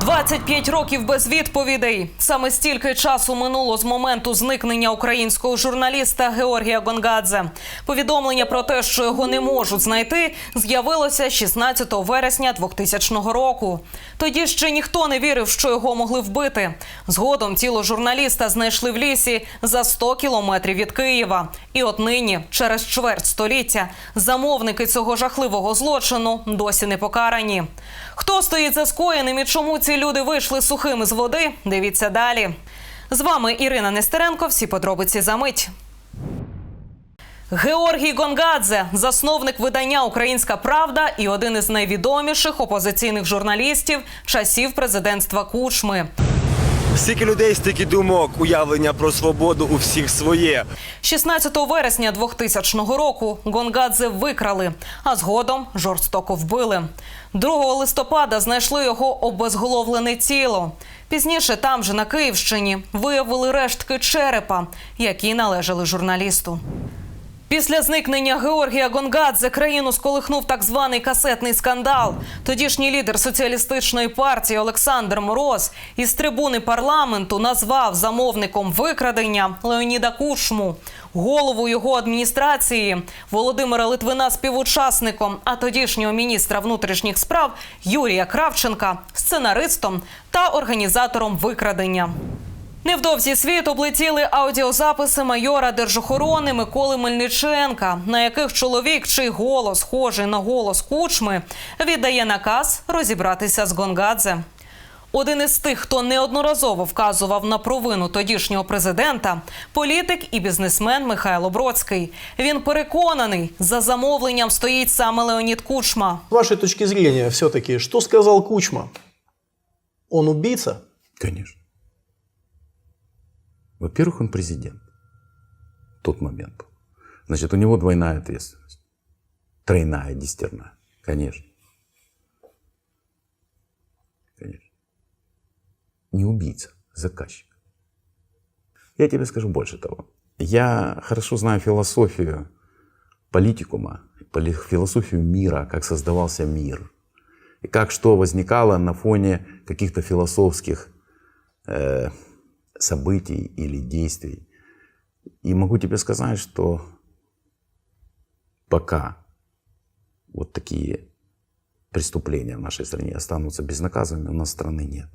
25 років без відповідей. Саме стільки часу минуло з моменту зникнення українського журналіста Георгія Гонгадзе. Повідомлення про те, що його не можуть знайти, з'явилося 16 вересня 2000 року. Тоді ще ніхто не вірив, що його могли вбити. Згодом тіло журналіста знайшли в лісі за 100 кілометрів від Києва. І от нині, через чверть століття, замовники цього жахливого злочину досі не покарані. Хто стоїть за скоєним і чому ці люди вийшли сухими з води? Дивіться далі. З вами Ірина Нестеренко. Всі подробиці за мить. Георгій Гонгадзе, засновник видання Українська Правда і один із найвідоміших опозиційних журналістів часів президентства Кучми. Стільки людей, стільки думок, уявлення про свободу у всіх своє. 16 вересня 2000 року Гонгадзе викрали, а згодом жорстоко вбили. 2 листопада знайшли його обезголовлене тіло. Пізніше там же на Київщині виявили рештки черепа, які належали журналісту. Після зникнення Георгія Гонгадзе країну сколихнув так званий касетний скандал. Тодішній лідер соціалістичної партії Олександр Мороз із трибуни парламенту назвав замовником викрадення Леоніда Кучму, голову його адміністрації Володимира Литвина співучасником, а тодішнього міністра внутрішніх справ Юрія Кравченка сценаристом та організатором викрадення. Невдовзі світ облетіли аудіозаписи майора держохорони Миколи Мельниченка, на яких чоловік, чий голос схожий на голос кучми, віддає наказ розібратися з Гонгадзе. Один із тих, хто неодноразово вказував на провину тодішнього президента, політик і бізнесмен Михайло Бродський. Він переконаний, за замовленням стоїть саме Леонід Кучма. С вашей точки зрения, все-таки, что сказал Кучма? Он убийца? Конечно. Во-первых, он президент. В тот момент. Значит, у него двойная ответственность. Тройная, десятерная. Конечно. Конечно. Не убийца, заказчик. Я тебе скажу больше того. Я хорошо знаю философию политикума, поли- философию мира, как создавался мир. И как что возникало на фоне каких-то философских э, событий или действий. И могу тебе сказать, что пока вот такие преступления в нашей стране останутся безнаказанными, у нас страны нет.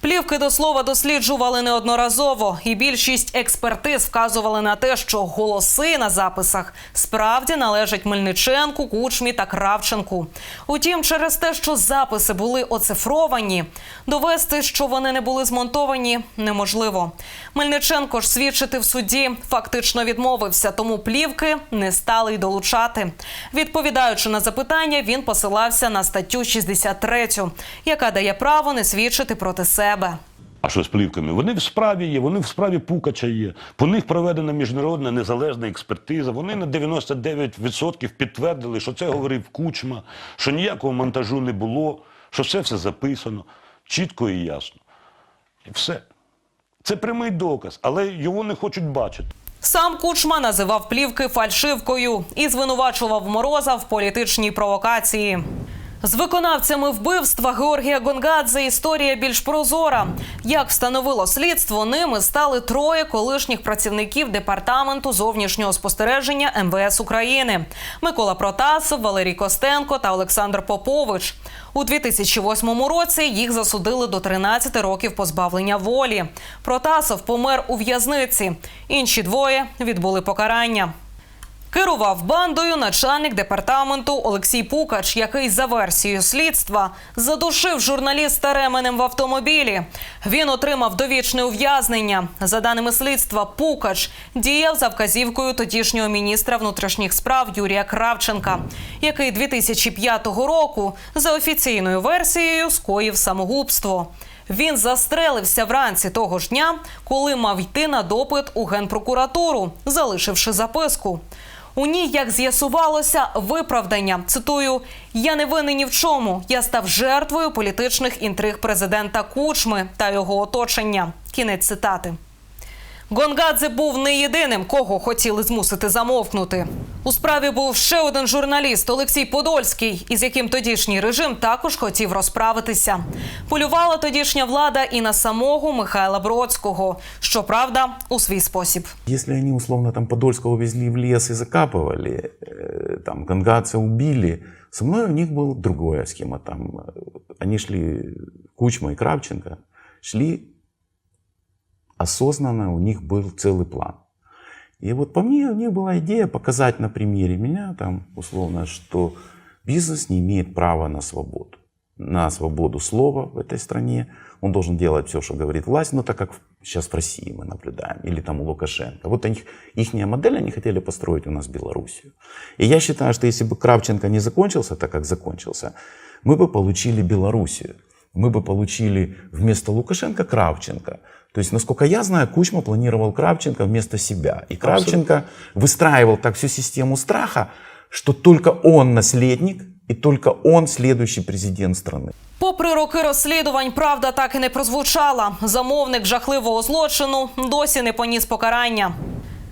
Плівки до слова досліджували неодноразово, і більшість експертиз вказували на те, що голоси на записах справді належать Мельниченку, Кучмі та Кравченку. Утім, через те, що записи були оцифровані, довести, що вони не були змонтовані, неможливо. Мельниченко ж свідчити в суді фактично відмовився, тому плівки не стали й долучати. Відповідаючи на запитання, він посилався на статтю 63, яка дає право не свідчити проти себе. А що з плівками? Вони в справі є, вони в справі Пукача є. По них проведена міжнародна незалежна експертиза. Вони на 99% підтвердили, що це говорив Кучма, що ніякого монтажу не було, що все все записано чітко і ясно. І все. Це прямий доказ, але його не хочуть бачити. Сам Кучма називав плівки фальшивкою і звинувачував Мороза в політичній провокації. З виконавцями вбивства Георгія Гонгадзе історія більш прозора. Як встановило слідство, ними стали троє колишніх працівників департаменту зовнішнього спостереження МВС України: Микола Протасов, Валерій Костенко та Олександр Попович. У 2008 році їх засудили до 13 років позбавлення волі. Протасов помер у в'язниці. Інші двоє відбули покарання. Керував бандою начальник департаменту Олексій Пукач, який за версією слідства задушив журналіста ременем в автомобілі. Він отримав довічне ув'язнення. За даними слідства, Пукач діяв за вказівкою тодішнього міністра внутрішніх справ Юрія Кравченка, який 2005 року за офіційною версією скоїв самогубство. Він застрелився вранці того ж дня, коли мав йти на допит у генпрокуратуру, залишивши записку. У ній, як з'ясувалося, виправдання цитую: я не винен ні в чому. Я став жертвою політичних інтриг президента Кучми та його оточення. Кінець цитати. Гонгадзе був не єдиним, кого хотіли змусити замовкнути. У справі був ще один журналіст Олексій Подольський, із яким тодішній режим також хотів розправитися. Полювала тодішня влада і на самого Михайла Бродського, щоправда, у свій спосіб. Если они условно там Подольского увезли в лес и закапывали, э, там Гонгадзе убили, со мной у них была другая схема. Там э, они шли, Кучма и Кравченко, шли осознанно, у них был целый план. И вот по мне, у них была идея показать на примере меня, там, условно, что бизнес не имеет права на свободу. На свободу слова в этой стране. Он должен делать все, что говорит власть, но так как сейчас в России мы наблюдаем, или там у Лукашенко. Вот их, ихняя модель они хотели построить у нас Белоруссию. И я считаю, что если бы Кравченко не закончился так, как закончился, мы бы получили Белоруссию. Мы бы получили вместо Лукашенко Кравченко. То есть, насколько я знаю, Кучма планировал Кравченко вместо себя. И Кравченко выстраивал так всю систему страха, что только он наследник и только он следующий президент страны. Попри роки розслідувань, правда так і не прозвучала. Замовник жахливого злочину досі не поніс покарання.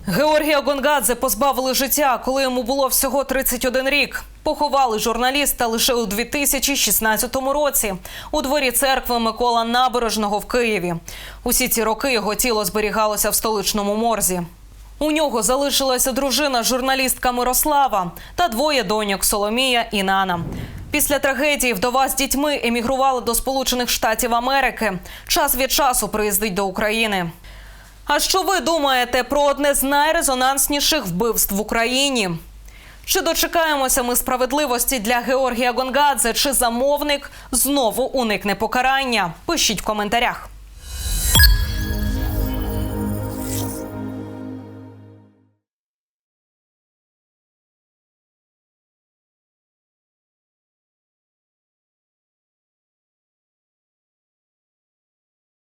Георгія Гонгадзе позбавили життя, коли йому було всього 31 рік. Поховали журналіста лише у 2016 році у дворі церкви Микола Набережного в Києві. Усі ці роки його тіло зберігалося в столичному морзі. У нього залишилася дружина журналістка Мирослава та двоє доньок Соломія і Нана. Після трагедії вдова з дітьми емігрувала до Сполучених Штатів Америки. Час від часу приїздить до України. А що ви думаєте про одне з найрезонансніших вбивств в Україні? Чи дочекаємося ми справедливості для Георгія Гонгадзе, чи замовник знову уникне покарання? Пишіть в коментарях.